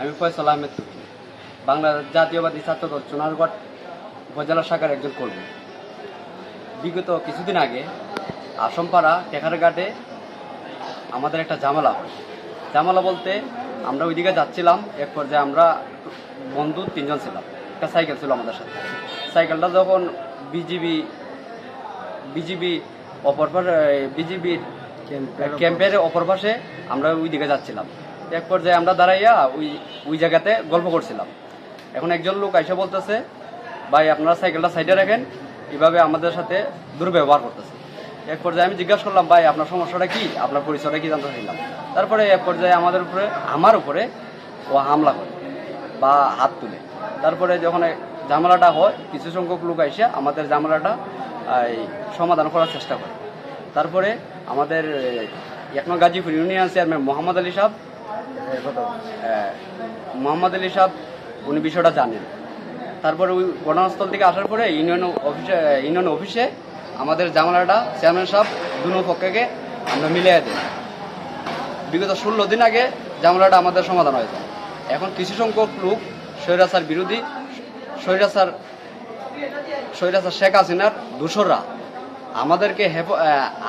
আমি ফয়সাল আহমেদ। তুকি বাংলাদেশ জাতীয়বাদী ছাত্রদল চুনারগড় উপজেলা শাখার একজন কর্মী। বিগত কিছুদিন আগে আসমপাড়া টেকারঘাটে আমাদের একটা জামালা হয়। ঝামেলা বলতে আমরা ওইদিকে যাচ্ছিলাম এক পর্যায়ে আমরা বন্ধু তিনজন ছিলাম। একটা সাইকেল ছিল আমাদের সাথে। সাইকেলটা যখন বিজিবি বিজিবি অপর বিজিবির ক্যাম্পের অপর পাশে আমরা ওই দিকে যাচ্ছিলাম। এক পর্যায়ে আমরা দাঁড়াইয়া ওই ওই জায়গাতে গল্প করছিলাম। এখন একজন লোক এসে বলতেছে ভাই আপনারা সাইকেলটা সাইডে রাখেন এভাবে আমাদের সাথে দুর্ব্যবহার করতেছে। এক পর্যায়ে আমি জিজ্ঞাসা করলাম ভাই আপনার সমস্যাটা কি? আপনার পরিচয়টা কি জানতে চাইলাম? তারপরে এক পর্যায়ে আমাদের উপরে আমার উপরে ও হামলা করে বা হাত তুলে। তারপরে যখন ঝামেলাটা হয় কিছু সংখ্যক লোক এসে আমাদের ঝামেলাটা সমাধান করার চেষ্টা করে। তারপরে আমাদের এই, এক গাজীপুর ইউনিয়ন চেয়ারম্যান মোহাম্মদ আলী সাহেব মোহাম্মদ আলী সাহেব, উনি বিষয়টা জানেন। তারপরে ওই ঘটনাস্থল থেকে আসার পরে ইউনিয়ন অফিসে ইউনিয়ন অফিসে আমাদের জামালাটা চেয়ারম্যান সাহেব দুনো পক্ষকে আমরা মিলিয়ে দিই। বিগত ষোলো দিন আগে জামালাটা আমাদের সমাধান হয়েছে এখন কিছু সংখ্যক লোক স্বৈরাচার বিরোধী, স্বৈরাচার স্বৈরাচার শেখ হাসিনার দূষররা আমাদেরকে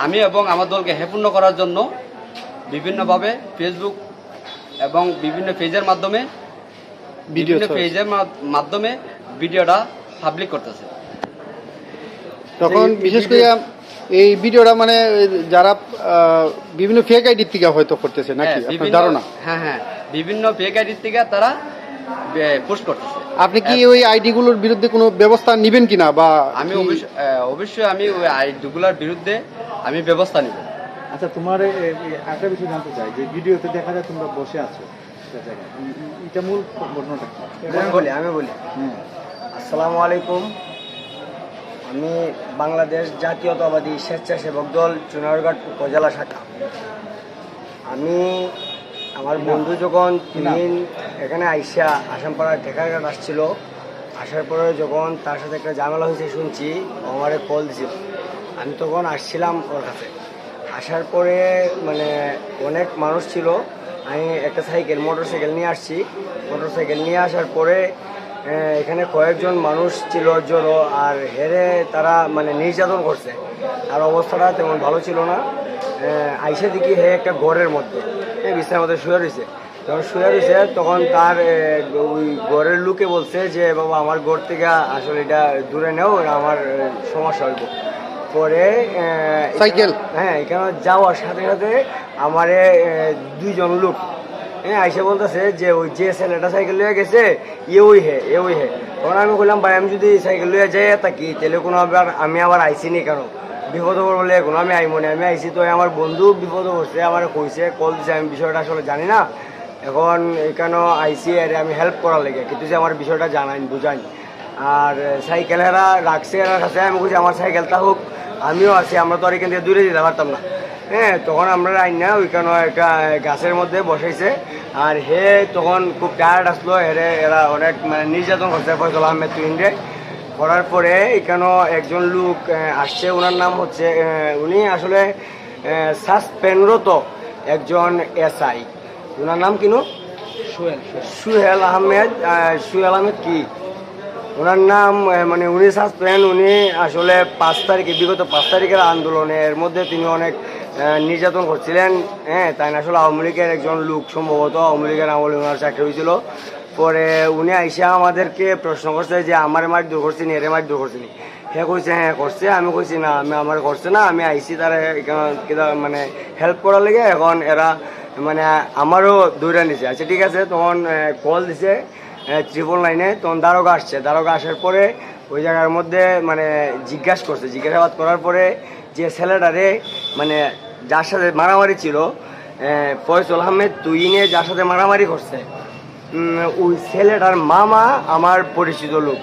আমি এবং আমার দলকে হেপূর্ণ করার জন্য বিভিন্নভাবে ফেসবুক এবং বিভিন্ন পেজের মাধ্যমে ভিডিও বিভিন্ন পেজের মাধ্যমে ভিডিওটা পাবলিক করতেছে। তখন বিশেষ করে এই ভিডিওটা মানে যারা বিভিন্ন ফেক আইডির থেকে হয়তো করতেছে নাকি? হ্যাঁ, আপনার ধারণা? হ্যাঁ হ্যাঁ বিভিন্ন ফেক আইডির থেকে তারা পোস্ট করতেছে। আপনি কি ওই আইডি গুলোর বিরুদ্ধে কোনো ব্যবস্থা নিবেন কিনা বা আমি অবশ্যই আমি ওই আইডিগুলোর বিরুদ্ধে আমি ব্যবস্থা নিব। আচ্ছা তোমার একটা বিষয় জানতে চাই যে ভিডিওতে দেখা যায় তোমরা বসে আছো এটা মূল ঘটনাটা আমি বলি আমি বলি। হুম। আসসালামু আলাইকুম। আমি বাংলাদেশ জাতীয়তাবাদী স্বেচ্ছাসেবক দল চুনারঘাট উপজেলা শাখা। আমি আমার বন্ধু যখন তিন এখানে আইসা আসামপাড়া ঠেকারঘাট আসছিল আসার পরে যখন তার সাথে একটা ঝামেলা হয়েছে শুনছি আমারে কল দিছিল। আমি তখন আসছিলাম ওর কাছে। আসার পরে মানে অনেক মানুষ ছিল। আমি একটা সাইকেল মোটর সাইকেল নিয়ে আসছি। মোটর সাইকেল নিয়ে আসার পরে এখানে কয়েকজন মানুষ ছিল জড়ো আর হেরে তারা মানে নির্যাতন করছে। আর অবস্থাটা তেমন ভালো ছিল না। আইসে দেখি হে একটা ঘরের মধ্যে। বিছানার মধ্যে শুয়ে রয়েছে। যখন শুয়ে রয়েছে, তখন তার ওই ঘরের লোকে বলছে যে, বাবা, আমার ঘর থেকে আসলে এটা দূরে নেও আমার সমস্যা হইব। পরে সাইকেল? হ্যাঁ এখানে যাওয়ার সাথে সাথে আমারে দুইজন লোক হ্যাঁ আইসে বলতেছে যে ওই যে ছেলেটা সাইকেল লইয়া গেছে এ ওই হে এ ওই হে। তখন আমি বললাম ভাই আমি যদি সাইকেল লইয়া যাই থাকি তাহলে কোনো আবার আমি আবার আইসি নি কেন? বিপদ বলে কোনো আমি আইমো না। আমি আইসি তো আমার বন্ধু বিপদ হচ্ছে আমার কইছে কল দিছে আমি বিষয়টা আসলে জানি না। এখন এখানে আইসি আর আমি হেল্প করার লেগে কিন্তু যে আমার বিষয়টা জানাইন বুঝাইন। আর সাইকেল এরা রাখছে এরা কাছে আমি বলছি আমার সাইকেলটা হোক আমিও আছি আমরা তো আর এখান থেকে দূরে দিতে পারতাম না। হ্যাঁ তখন আমরা আইন না ওইখানে একটা গাছের মধ্যে বসাইছে। আর হে তখন খুব টায়ার্ড আসলো হেরে এরা অনেক মানে নির্যাতন করছে ফয়সল আহমেদ তুহিনরে। করার পরে এখানেও একজন লোক আসছে ওনার নাম হচ্ছে উনি আসলে সাসপেন্ডরত একজন এসআই। ওনার নাম কিনো সুহেল সুহেল। আহমেদ সুহেল আহমেদ কি? ওনার নাম মানে উনি সাসপেন্ড উনি আসলে পাঁচ তারিখে, বিগত পাঁচ তারিখের আন্দোলনের মধ্যে তিনি অনেক নির্যাতন করছিলেন। হ্যাঁ তাই না? আসলে আওয়ামী লীগের একজন লোক সম্ভবত আওয়ামী লীগের আমলে ওনার চাকরি হয়েছিল। পরে উনি আইসা আমাদেরকে প্রশ্ন করছে যে, আমার মার দূর করছি নি, এর মার দূর করছি নি? হ্যাঁ কইছে হ্যাঁ করছে। আমি কইছি, না, আমি আমার করছে না, আমি আইসি তারা মানে হেল্প করার লেগে এখন এরা মানে আমারও দৌড়া নিছে। আচ্ছা ঠিক আছে, তখন কল দিছে। ট্রিপল লাইনে তখন দারোগা আসছে। দারোগা আসার পরে ওই জায়গার মধ্যে মানে জিজ্ঞাসা করছে। জিজ্ঞাসাবাদ করার পরে যে ছেলেটারে মানে যার সাথে মারামারি ছিল ফয়সল আহমেদ তুইনে যার সাথে মারামারি করছে ওই ছেলেটার মামা আমার পরিচিত লোক।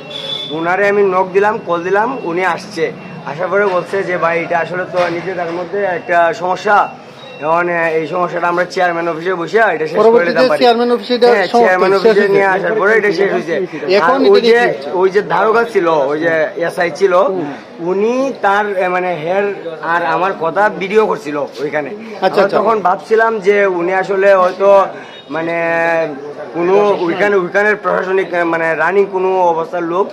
উনারে আমি নখ দিলাম কল দিলাম, উনি আসছে। আসার পরে বলছে যে, ভাই, এটা আসলে তো নিজেদের মধ্যে একটা সমস্যা। এখন এই সমস্যাটা আমরা চেয়ারম্যান অফিসে বসে এটা শেষ করে পারি চেয়ারম্যান অফিসে এটা চেয়ারম্যান অফিসে নিয়ে আসার পরে এটা শেষ এখন ওই যে ওই যে দারোগা ছিল ওই যে এসআই ছিল উনি তার মানে হের আর আমার কথা ভিডিও করছিল ওইখানে। আচ্ছা, আচ্ছা। তখন ভাবছিলাম যে উনি আসলে হয়তো মানে কোনো ওইখানে ওইখানের প্রশাসনিক মানে রানিং কোনো অবস্থার লোক।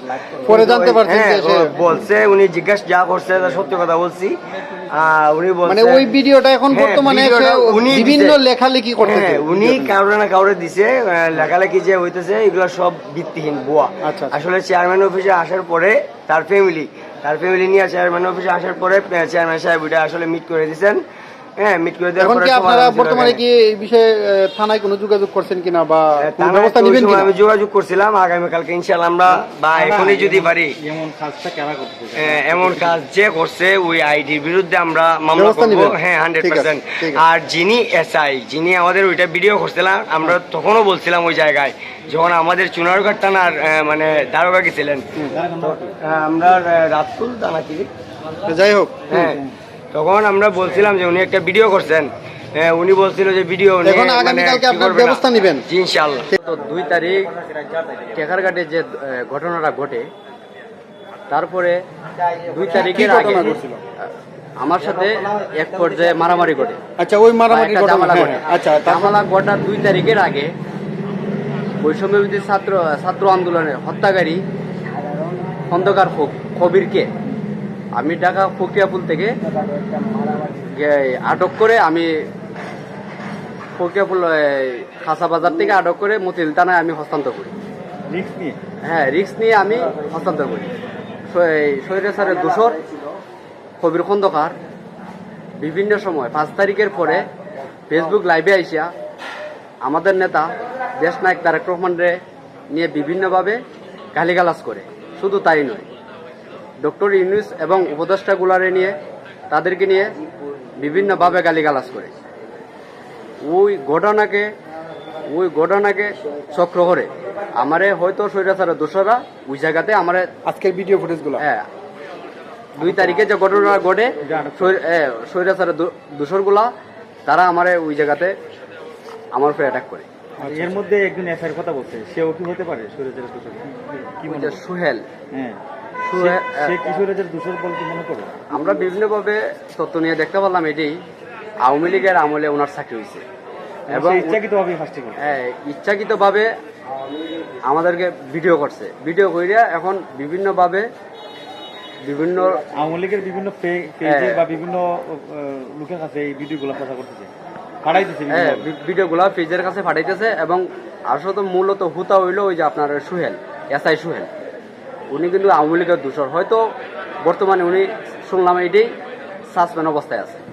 পরে জানতে পারছেন হ্যাঁ, বলছে উনি জিজ্ঞাসা যা করছে সত্যি কথা বলছি। উনি মানে ওই ভিডিওটা এখন হ্যাঁ, বর্তমানে উনি বিভিন্ন লেখালেখি করতেছে। হ্যাঁ, উনি কারোর না কাউরে দিছে লেখালেখি যে হইতেছে এগুলো সব ভিত্তিহীন বোয়া আচ্ছা, আচ্ছা। আসলে চেয়ারম্যান অফিসে আসার পরে তার ফ্যামিলি তার ফ্যামিলি নিয়ে চেয়ারম্যান অফিসে আসার পরে চেয়ারম্যান সাহেব ওইটা আসলে মিট করে দিয়েছেন হ্যাঁ মিট করে দেওয়ার এখন কি আপনারা বর্তমানে কি এই বিষয়ে থানায় কোনো যোগাযোগ করছেন কিনা বা কোনো ব্যবস্থা নেবেন কিনা? আমি যোগাযোগ করছিলাম আগামীকালকে ইনশাল্লাহ আমরা বা এখনই যদি পারি। এমন কাজটা কেনা করতেছে আহ, এমন কাজ যে করছে ওই আইডির বিরুদ্ধে আমরা মামলা করব? হ্যাঁ হান্ড্রেড ঠিক আছে, পার্সেন্ট ঠিক আছে। আর যিনি এসআই যিনি আমাদের ওইটা ভিডিও করছিলাম আমরা তখনও বলছিলাম ওই জায়গায় যখন আমাদের চুনারঘাট থানার মানে দারোগা গেছিলেন। আমরা আহ, রাতকুল থানা কি যাই হোক। হ্যাঁ তখন আমরা বলছিলাম যে উনি একটা ভিডিও করছেন। হ্যাঁ, উনি বলছিল যে ভিডিও এখন আগামীকালকে আপনার ব্যবস্থা নিবেন? ইনশাল্লাহ তো দুই তারিখ টেকারঘাটে যে ঘটনাটা ঘটে তারপরে দুই তারিখের আগে ঘটছিল? আমার সাথে এক পর্যায়ে মারামারি ঘটে। আচ্ছা ওই মারামারি ঘটনা হ্যাঁ, ঘটে। আচ্ছা ঝামেলা ঘটার দুই তারিখের আগে বৈষম্য ছাত্র ছাত্র আন্দোলনের হত্যাকারী খন্দকার কবিরকে আমি ঢাকা ফকিয়াপুল থেকে আটক করে আমি ফকিয়াপুল খাসা বাজার থেকে আটক করে মতিল থানায় আমি হস্তান্তর করি। রিস্ক হ্যাঁ রিক্স নিয়ে আমি হস্তান্তর করি। শহীদ স্যারের দোষর কবির খন্দকার বিভিন্ন সময় পাঁচ তারিখের পরে ফেসবুক লাইভে আইসা আমাদের নেতা দেশ নায়ক তারেক রহমানরে নিয়ে বিভিন্নভাবে গালিগালাজ করে। শুধু তাই নয় ডক্টর ইউনুস এবং উপদেষ্টাগুলারে নিয়ে তাদেরকে নিয়ে বিভিন্নভাবে গালিগালাজ করে। ওই ঘটনাকে ওই ঘটনাকে চক্র করে। আমারে হয়তো স্বৈরাচারের দোষরা ওই জায়গাতে আমার আজকের ভিডিও ফুটেজগুলো। হ্যাঁ দুই তারিখে যে ঘটনা ঘটে স্বৈরাচারের দোষরগুলা তারা আমারে ওই জায়গাতে আমার উপরে অ্যাটাক করে। এর মধ্যে একজন এসআই কথা বলছে সেও কি হতে পারে সুরেজের দূষণ কি? সুহেল। হ্যাঁ। মনে আমরা বিভিন্নভাবে তথ্য নিয়ে দেখতে পারলাম এটি আওয়ামী লীগের আমলে ওনার চাকরি হয়েছে। এবং এবং ইচ্ছাকৃত ভাবে হ্যাঁ, ইচ্ছাকৃতভাবে আমাদেরকে ভিডিও করছে। ভিডিও কইরা এখন বিভিন্নভাবে বিভিন্ন আওয়ামী লীগের বিভিন্ন পেজে হ্যাঁ। বা বিভিন্ন লোকের কাছে এই ভিডিওগুলো প্রচার করতেছে। পাঠাইতেছে হ্যাঁ। ভিডিওগুলা। পেজের কাছে পাঠাইতেছে এবং আসলে মূলত হুতা হইল ওই যে আপনার সুহেল এসআই সুহেল। উনি কিন্তু আওয়ামী লীগের দূষণ হয়তো বর্তমানে উনি শুনলাম এটাই সাসপেন্ড অবস্থায় আছে।